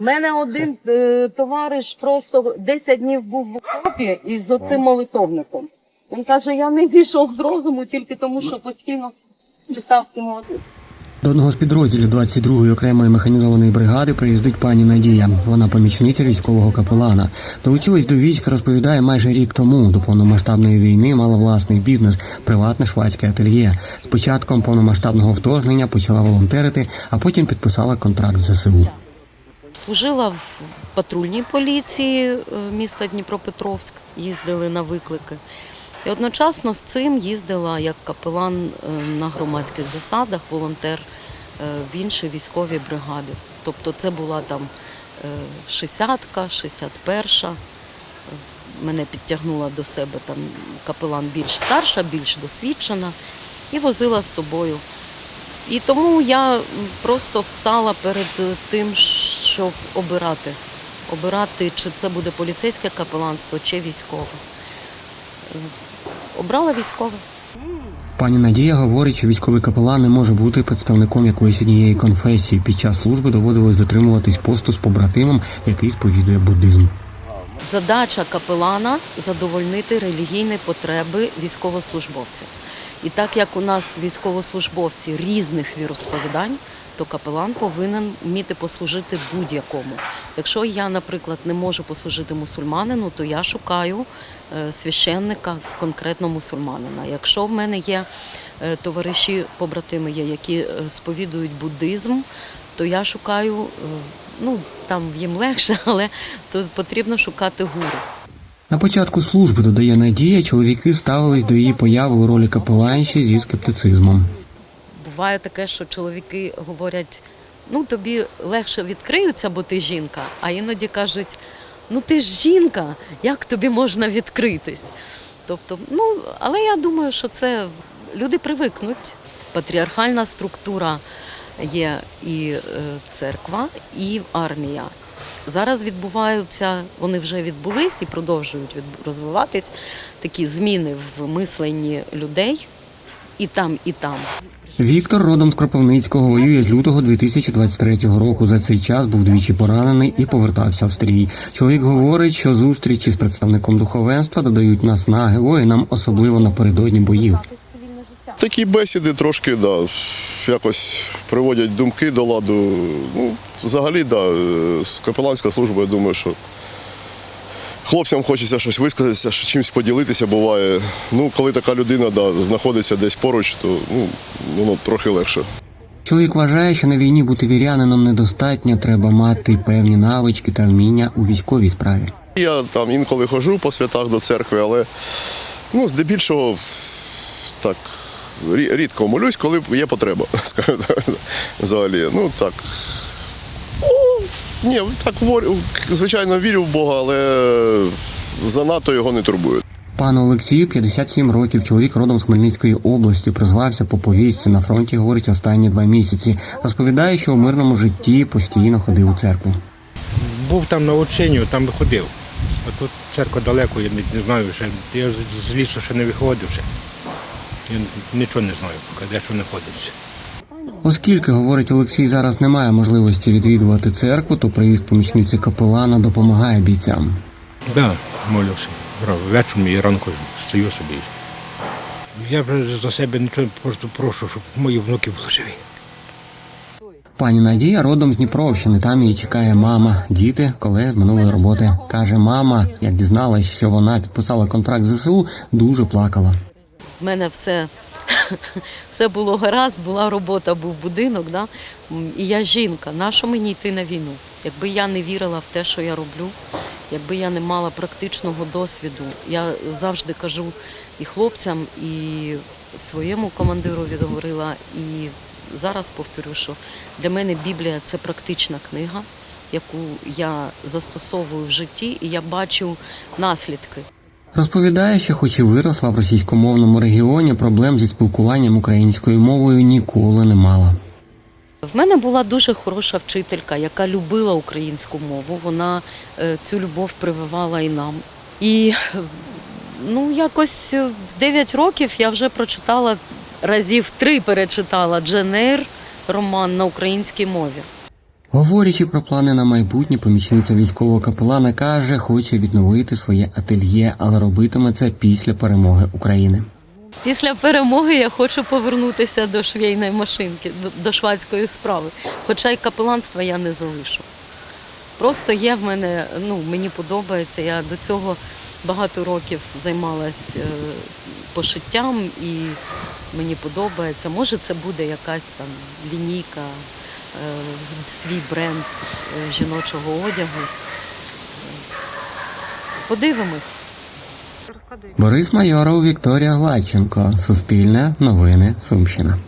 У мене один е, товариш просто 10 днів був в окопі із оцим молитовником. Він каже, я не зійшов з розуму тільки тому, що постійно читав ці молитви. До одного з підрозділів 22-ї окремої механізованої бригади приїздить пані Надія. Вона помічниця військового капелана. Долучилась до війська, розповідає майже рік тому. До повномасштабної війни мала власний бізнес, приватне швадське ательє. З початком повномасштабного вторгнення почала волонтерити, а потім підписала контракт з ЗСУ. Служила в патрульній поліції е, міста Дніпропетровськ, їздили на виклики. І одночасно з цим їздила як капелан е, на громадських засадах, волонтер е, в інші військові бригади. Тобто це була там е, 60-ка, 61-ша. Е, Мене підтягнула до себе там капелан більш старша, більш досвідчена і возила з собою. І тому я просто встала перед тим, щоб обирати. Обирати, чи це буде поліцейське капеланство, чи військове. Обрала військове. Пані Надія говорить, що військовий капелан не може бути представником якоїсь однієї конфесії. Під час служби доводилось дотримуватись посту з побратимом, який сповідує буддизм. Задача капелана задовольнити релігійні потреби військовослужбовців. І так як у нас військовослужбовці різних віросповідань, то капелан повинен вміти послужити будь-якому. Якщо я, наприклад, не можу послужити мусульманину, то я шукаю е, священника конкретно мусульманина. Якщо в мене є е, товариші, побратими є, які е, сповідують буддизм, то я шукаю, ну там їм легше, але тут потрібно шукати гуру. На початку служби, додає Надія, чоловіки ставились до її появи у ролі капеланші зі скептицизмом. Буває таке, що чоловіки говорять: ну тобі легше відкриються, бо ти жінка, а іноді кажуть, ну ти ж жінка, як тобі можна відкритись? Тобто, ну, але я думаю, що це люди привикнуть. Патріархальна структура є і е, церква, і армія. Зараз відбуваються, вони вже відбулись і продовжують від- розвиватись такі зміни в мисленні людей і там, і там. Віктор родом з Кропивницького воює з лютого 2023 року. За цей час був двічі поранений і повертався в стрій. Чоловік говорить, що зустрічі з представником духовенства додають наснаги воїнам, особливо напередодні боїв. Такі бесіди трошки да, якось приводять думки до ладу. Ну, взагалі, да, е, з капеланська служба, я думаю, що хлопцям хочеться щось висказатися, що чимось поділитися буває. Ну, коли така людина да, знаходиться десь поруч, то ну, воно трохи легше. Чоловік вважає, що на війні бути вірянином недостатньо, треба мати певні навички та вміння у військовій справі. Я там інколи ходжу по святах до церкви, але ну, здебільшого так, рідко молюсь, коли є потреба, скажімо так, взагалі. Ну так. Ні, так ворю- звичайно, вірю в Бога, але занадто його не турбую. Пану Олексію 57 років. Чоловік родом з Хмельницької області призвався по повістці на фронті. Говорить останні два місяці. Розповідає, що у мирному житті постійно ходив у церкву. Був там на ученню, там ходив. А тут церква далеко, я не, не знаю ще. Я з- з лісу ще не виходив ще. Я нічого не знаю, поки де що знаходиться. Оскільки, говорить Олексій, зараз немає можливості відвідувати церкву, то приїзд помічниці капелана допомагає бійцям. Так, да, молюся. Вечором і ранком стою собі. Я вже за себе нічого просто прошу, щоб мої внуки були живі. Пані Надія родом з Дніпровщини. Там її чекає мама, діти, колеги з минулої роботи. каже, мама, як дізналась, що вона підписала контракт з ЗСУ, дуже плакала. В мене все, все було гаразд, була робота, був будинок. Да? І я жінка. Нащо мені йти на війну? Якби я не вірила в те, що я роблю, якби я не мала практичного досвіду, я завжди кажу і хлопцям, і своєму командиру говорила, і зараз повторю, що для мене Біблія це практична книга, яку я застосовую в житті, і я бачу наслідки. Розповідає, що хоч і виросла в російськомовному регіоні, проблем зі спілкуванням українською мовою ніколи не мала. В мене була дуже хороша вчителька, яка любила українську мову. Вона е, цю любов прививала і нам. І ну, якось е, в 9 років я вже прочитала разів три перечитала Дженер роман на українській мові. Говорячи про плани на майбутнє, помічниця військового капелана каже, хоче відновити своє ательє, але робитиме це після перемоги України. Після перемоги я хочу повернутися до швейної машинки, до, швадської справи. Хоча й капеланства я не залишу. Просто є в мене, ну мені подобається. Я до цього багато років займалась е, пошиттям і мені подобається. Може, це буде якась там лінійка, свій бренд е, жіночого одягу. Подивимось. Борис Майоров, Вікторія Гладченко. Суспільне новини Сумщина.